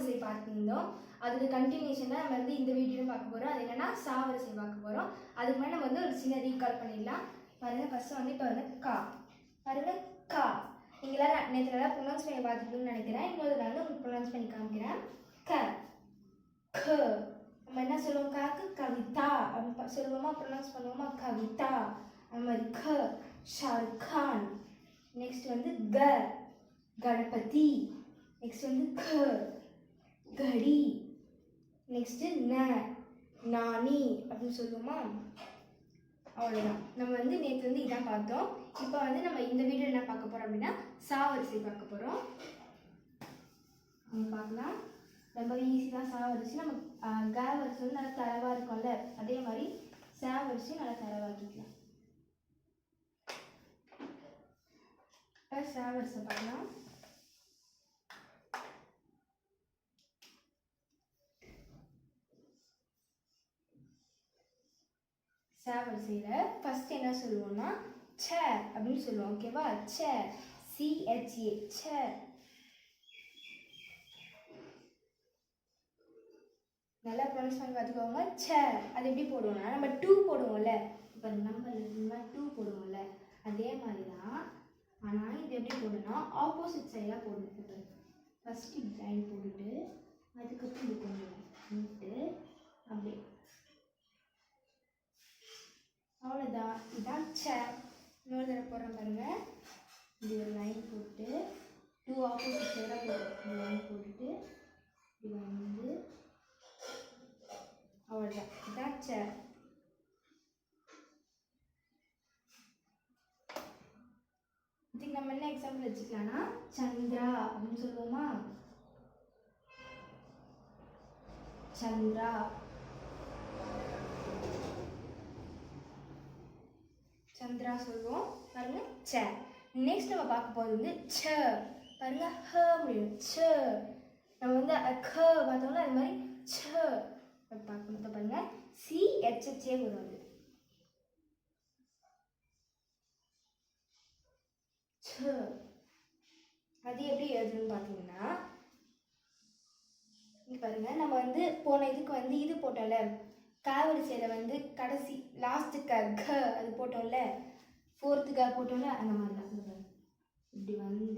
வரிசை பார்த்துருந்தோம். அதுக்கு தான் நம்ம வந்து இந்த வீடியோவும் பார்க்க போகிறோம் அது என்னன்னா சா வரிசை பார்க்க போகிறோம் அதுக்கு முன்னாடி நம்ம வந்து ஒரு சின்ன ரீகால் பண்ணிடலாம். பாருங்க ஃபஸ்ட்டு வந்து இப்போ வந்து கா. பாருங்க கா. நீங்களாம் நேற்று நல்லா ப்ரொனவுன்ஸ் பண்ணி பார்த்துக்கணும்னு நினைக்கிறேன். இன்னொரு நாள் வந்து உங்களுக்கு ப்ரொனவுன்ஸ் பண்ணி காமிக்கிறேன். க. க. நம்ம என்ன சொல்லுவோம் காக்கு? கவிதா. அப்படின்னு சொல்லுவோமா? ப்ரொனவுன்ஸ் பண்ணுவோமா? கவிதா. அந்த மாதிரி க. ஷாருக்கான் நெக்ஸ்ட் வந்து க. கணபதி. நெக்ஸ்ட் வந்து க. கடி. நெக்ஸ்ட்டு ந நானி அப்படின்னு சொல்லுவோமா? அவ்வளோதான் நம்ம வந்து நேற்று வந்து இதான் பார்த்தோம். இப்போ வந்து நம்ம இந்த வீடியோ என்ன பார்க்க போகிறோம் அப்படின்னா சாவரிசை பார்க்க போகிறோம் பார்க்கலாம். ரொம்ப ஈஸி தான் சா நம்ம ஆஹ், க வரிசை வந்து நல்லா தரவாக இருக்கும்ல? அதே மாதிரி சாவரிசி நல்லா தரவாக்கிக்கலாம். இப்போ சா பார்க்கலாம். ச வரிசையில் ஃபஸ்ட் என்ன சொல்லுவோம்னா ச அப்படின்னு சொல்லுவோம் ஓகேவா ச சிஹெச்ஏ ச நல்லா ப்ரொனவுன்ஸ் பண்ணி பார்த்துக்கோங்க. ச அது எப்படி போடுவோம்னா நம்ம டூ போடுவோம்ல. இப்போ நம்பர் நம்ம டூ போடுவோம்ல. அதே மாதிரி தான் ஆனால் இது எப்படி போடணும்னா ஆப்போசிட் சைடாக போடணும். இப்போ ஃபஸ்ட்டு இப்படி லைன் போட்டுட்டு அதுக்கப்புறம் இது கொண்டு வந்துட்டு அப்படியே அவ்வளோதான் இதான் சே இன்னொரு தடவை போடுறேன் பாருங்க. இப்படி ஒரு லைன் போட்டு டூ ஆப்போசிட் சைடாக போட்டு லைன் போட்டுட்டு இது வந்து அவ்வளோதான் இதான் சே இதுக்கு நம்ம என்ன எக்ஸாம்பிள் வச்சுக்கலாம்னா சந்திரா அப்படின்னு சொல்லுவோமா? சந்திரா. சந்திரா சொல்லுவோம் பாருங்க ச. நெக்ஸ்ட் நம்ம பார்க்க போகிறது வந்து ச. பாருங்க ஹ முடியும். ச. நம்ம வந்து அ, க பார்த்தோம்னா அது மாதிரி ச. பார்க்க இப்ப பாருங்க. சி ஹெச்ஹெச்ஏ வரும் அது. ச. அது எப்படி எழுதுன்னு பார்த்தீங்கன்னா பாருங்க நம்ம வந்து போன இதுக்கு வந்து இது போட்டோம்ல. காவரிசையில் வந்து கடைசி லாஸ்ட்டு க க அது போட்டோம்ல ஃபோர்த்து க போட்டோம்ல அந்த மாதிரி தான். இப்படி வந்து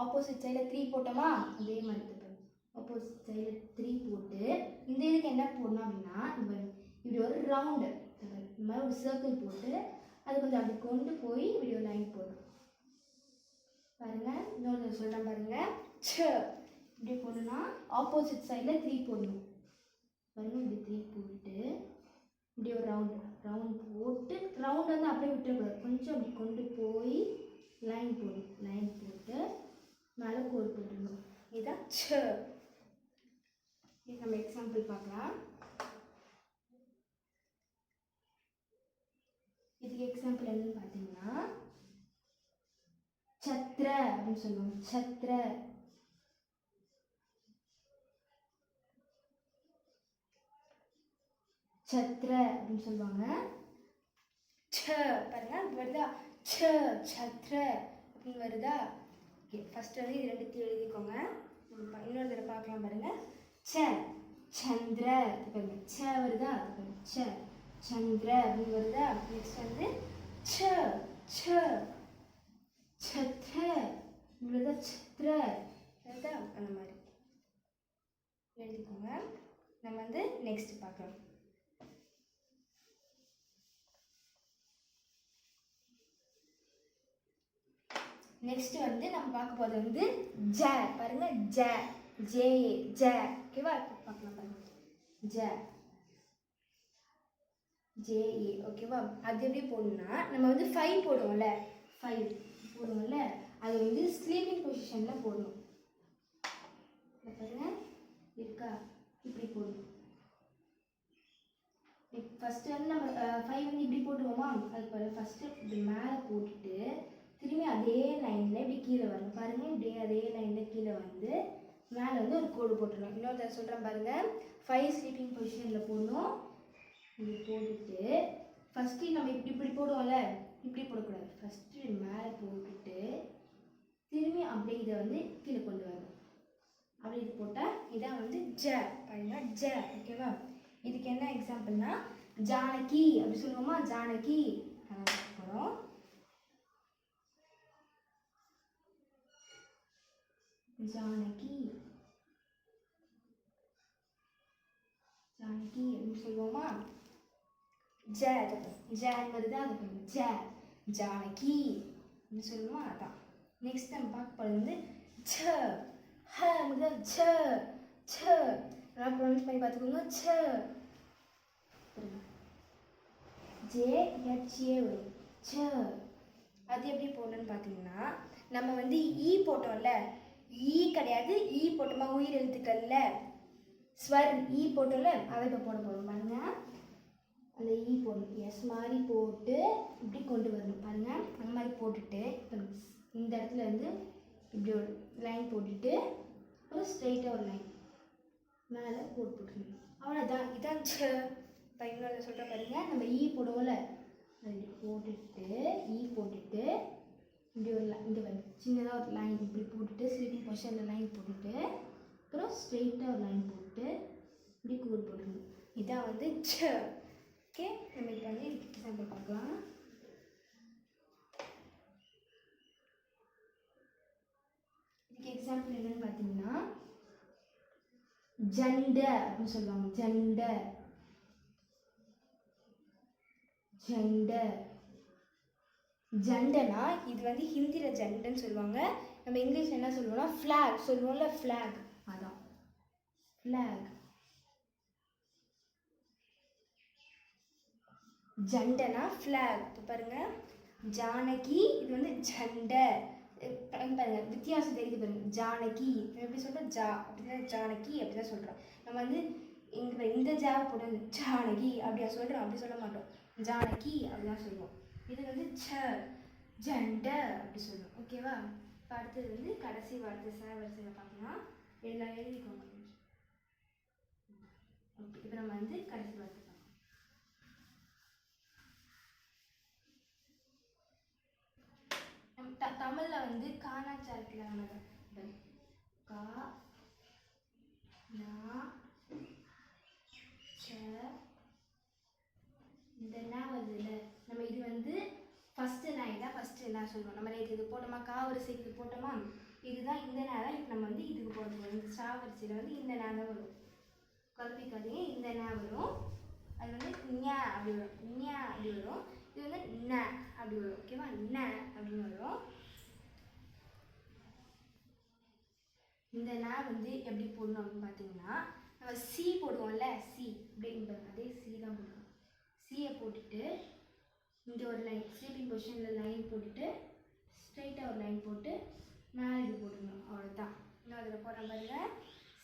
ஆப்போசிட் சைடில் த்ரீ போட்டோமா? அதே மாதிரி தான் ஆப்போசிட் சைடில் த்ரீ போட்டு இந்த இதுக்கு என்ன போடணும் அப்படின்னா இப்படி ஒரு ரவுண்டு இந்த மாதிரி ஒரு சர்க்கிள் போட்டு அது கொஞ்சம் அப்படி கொண்டு போய் இப்படி ஒரு லைன் போடணும். பாருங்கள் இன்னொன்று சொல்கிறேன் பாருங்கள் ச இப்படி போடணும்னா ஆப்போசிட் சைடில் த்ரீ போடணும். பாருங்கள் இப்படி த்ரீ போட்டு இப்படி ஒரு ரவுண்ட் ரவுண்ட் போட்டு ரவுண்ட் வந்து அப்படியே விட்டுறக்கூடாது கொஞ்சம் அப்படி கொண்டு போய் லைன் போடணும் லைன் போட்டு மேலே கோடு போட்டுடணும். இதான் ச இது நம்ம எக்ஸாம்பிள் பார்க்கலாம். இதுக்கு எக்ஸாம்பிள் என்னன்னு பார்த்தீங்கன்னா சத்ர அப்படின்னு சொல்லுவோம் சத்ர. சத்ர அப்படின்னு சொல்லுவாங்க. ச பாருங்க இப்படி வருதா? ச சத்ர அப்படின்னு வருதா? ஓகே ஃபர்ஸ்ட் வந்து இது ரெண்டுத்தையும் எழுதிக்கோங்க. இன்னொரு தடவை பார்க்கலாம் பாருங்க. ச சந்திர பாருங்க. ச வருதா? ச சந்திர அப்படின்னு வருதா? நெக்ஸ்ட் வந்து ச ச சத்ர இவ்வளோதா சத்ர வருதா? அந்த மாதிரி. எழுதிக்கோங்க. நம்ம வந்து நெக்ஸ்ட் பார்க்கலாம். நெக்ஸ்ட் வந்து நம்ம பார்க்க போகிறது வந்து ஜ. பாருங்க ஜ. ஜே. ஜ ஓகேவா பார்க்கலாம் பாருங்க ஜ. ஜேஏ ஓகேவா அது எப்படி போடணும்னா நம்ம வந்து ஃபைவ் போடுவோம்ல. ஃபைவ் போடுவோம்ல. அது வந்து ஸ்லீப்பிங் பொசிஷனில் போடணும். பாருங்க. இருக்கா? இப்படி போடணும். ஃபஸ்ட்டு வந்து நம்ம ஃபைவ் வந்து இப்படி போட்டுருவோமா? அது ஃபஸ்ட்டு இப்படி மேலே போட்டுட்டு திரும்பி அதே லைனில் இப்படி கீழே வரணும் பாருங்க இப்படியே அதே லைனில் கீழே வந்து மேலே வந்து ஒரு கோடு போட்டுடணும் இன்னொரு தடவை சொல்கிறேன் பாருங்க ஃபைவ் ஸ்லீப்பிங் பொசிஷனில் போடணும். இப்படி போட்டுட்டு ஃபஸ்ட்டு நம்ம இப்படி இப்படி போடுவோம்ல இப்படி போடக்கூடாது. ஃபஸ்ட்டு மேலே போட்டுட்டு திரும்பி அப்படியே இதை வந்து கீழே கொண்டு வரணும். அப்படி இது போட்டால் இதான் வந்து ஜ பாருங்க ஜ ஓகேவா இதுக்கு என்ன எக்ஸாம்பிள்னா ஜானகி அப்படி சொல்லுவோமா? ஜானகி. போகிறோம் ஜானகி. ஜானகி அப்படின்னு சொல்லுவோமா ஜ ஜன் வருது அது கொஞ்சம் ஜ. ஜானகி அப்படின்னு சொல்லுவோம் அதான். நெக்ஸ்ட் நம்ம பார்க்க போகிறது வந்து ச ஹ முதல் ச ச நல்லா ப்ரொனவுன்ஸ் பண்ணி பார்த்துக்கோங்க. ச ஜே ஹெச்ஏ வரும் ச அது எப்படி போடணும்னு பார்த்தீங்கன்னா நம்ம வந்து ஈ போட்டோம்ல ஈ கிடையாது ஈ போட்டோமா? உயிர் எழுத்துக்கள்ல. ஸ்வர் ஈ போட்டோம்ல அதை இப்போ போட போகிறோம் பாருங்க. அந்த ஈ போடணும் எஸ் மாதிரி போட்டு இப்படி கொண்டு வரணும். பாருங்க. அந்த மாதிரி போட்டுட்டு இப்போ இந்த இடத்துல வந்து இப்படி ஒரு லைன் போட்டுட்டு ஒரு ஸ்ட்ரைட்டாக ஒரு லைன் மேலே போட்டு போட்டுருணும் அவ்வளோதான் இதான் பையனோட சொல்கிற பாருங்க. நம்ம ஈ போடுவோம்ல. போட்டுட்டு ஈ போட்டுட்டு இப்படி ஒரு இந்த இங்கே வந்து சின்னதாக ஒரு லைன் இப்படி போட்டுட்டு ஸ்லீப்பிங் பொசிஷனில் லைன் போட்டுட்டு அப்புறம் ஸ்ட்ரெயிட்டாக ஒரு லைன் போட்டு இப்படி கூறு போடணும் இதான் வந்து ஓகே நம்ம இப்போ வந்து எக்ஸாம்பிள் பார்க்கலாம். இதுக்கு எக்ஸாம்பிள் என்னன்னு பார்த்தீங்கன்னா ஜண்ட அப்படின்னு சொல்லுவாங்க. ஜண்ட ஜண்ட ஜண்டனா? இது வந்து ஹிந்தியில் ஜண்டன்னு சொல்லுவாங்க. நம்ம இங்கிலீஷில் என்ன சொல்லுவோம்னா ஃப்ளாக் சொல்லுவோம்ல ஃப்ளாக் அதான். ஃப்ளாக் ஜண்டனா? ஃப்ளாக் இப்போ பாருங்க. ஜானகி இது வந்து ஜண்டை. பாருங்க வித்தியாசம் தெரியுது பாருங்க. ஜானகி. எப்படி சொல்றோம்? ஜா. அப்படிதான் ஜானகி அப்படிதான் சொல்றோம். நம்ம வந்து இங்க இந்த ஜாவை போட்டு ஜானகி அப்படியா சொல்றோம். அப்படி சொல்ல மாட்டோம். ஜானகி அப்படிதான் சொல்லுவோம். இது வந்து ச ஜண்ட அப்படி சொல்லுவோம் ஓகேவா இப்போ அடுத்தது வந்து கடைசி வார்த்தை ச வரிசையில் பார்க்கலாம். எல்லாம் எழுதிக்கோங்க. ஓகே இப்போ நம்ம வந்து கடைசி வார்த்தை பார்க்கலாம். த தமிழில் வந்து காணாச்சா இருக்குல்ல நம்ம கா நா ச இந்த நா வருதுல்ல நம்ம இது வந்து ஃபஸ்ட்டு நாய் தான் ஃபஸ்ட்டு என்ன சொல்லுவோம். நம்ம நேற்று இது போட்டோமா? காவரிசை இது போட்டோமா? இதுதான் இந்த நேரம் இப்போ நம்ம வந்து இதுக்கு போட போகிறோம் இந்த சாவரிசையில் வந்து இந்த நேரம் தான் வரும். குழப்பிக்காதீங்க இந்த நே வரும். அது வந்து ஞா அப்படி வரும். ஞா அப்படி வரும். இது வந்து ந அப்படி வரும். ஓகேவா ந அப்படின்னு வரும். இந்த நா வந்து எப்படி போடணும் அப்படின்னு பார்த்தீங்கன்னா நம்ம சி போடுவோம்ல? சி அப்படின்னு பாருங்க அதே சி தான் போடுவோம் சியை போட்டுட்டு இங்கே ஒரு லைன் ஸ்லீப்பிங் பொசிஷனில் லைன் போட்டுட்டு ஸ்ட்ரைட்டாக ஒரு லைன் போட்டு மேலே இது போட்டுடணும். அவ்வளோதான் இன்னும் அதில் போகிற பாருங்க.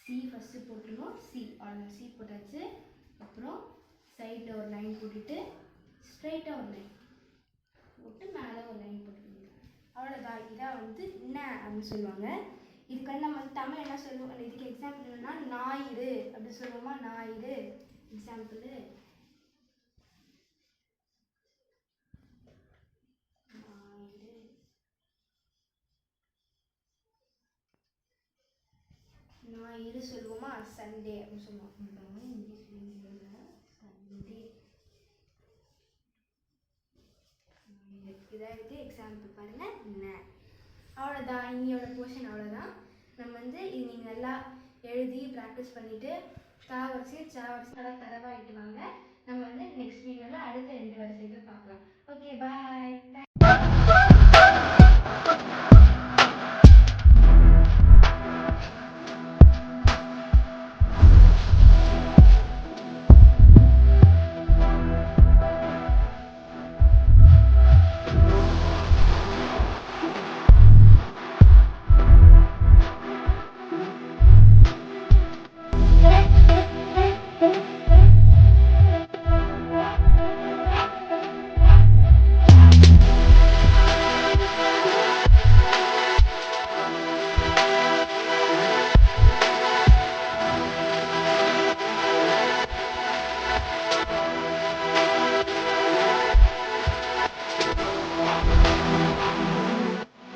சி ஃபஸ்ட்டு போட்டுருணும் சி அவ்வளோதான் சி போட்டாச்சு. அப்புறம் சைடில் ஒரு லைன் போட்டுட்டு ஸ்ட்ரைட்டாக ஒரு லைன் போட்டு மேலே ஒரு லைன் போட்டுருங்க அவ்வளோதான் இதான் வந்து என்ன அப்படின்னு சொல்லுவாங்க? இதுக்கு வந்து நம்ம வந்து தமிழ் என்ன சொல்லுவோம்? இதுக்கு எக்ஸாம்பிள் என்னன்னா ஞாயிறு அப்படி சொல்லுவோமா? ஞாயிறு. எக்ஸாம்பிள் ஞாயிறு ஞாயிறு சொல்லுவோமா? சண்டே அப்படின்னு சொல்லுவோம். இங்கிலீஷ் சண்டே இருக்குது எக்ஸாம்பிள் பாருங்கள் என்ன? அவ்வளோதான் இன்னியோட போர்ஷன் அவ்வளோதான் நம்ம வந்து இது நீங்கள் நல்லா எழுதி ப்ராக்டிஸ் பண்ணிவிட்டு கா வரிசை சா வரிசை நல்லா தரவாகிட்டு வாங்க. நம்ம வந்து நெக்ஸ்ட் வீடியோவில் அடுத்த ரெண்டு வரிசைகள் பார்க்கலாம். Okay bye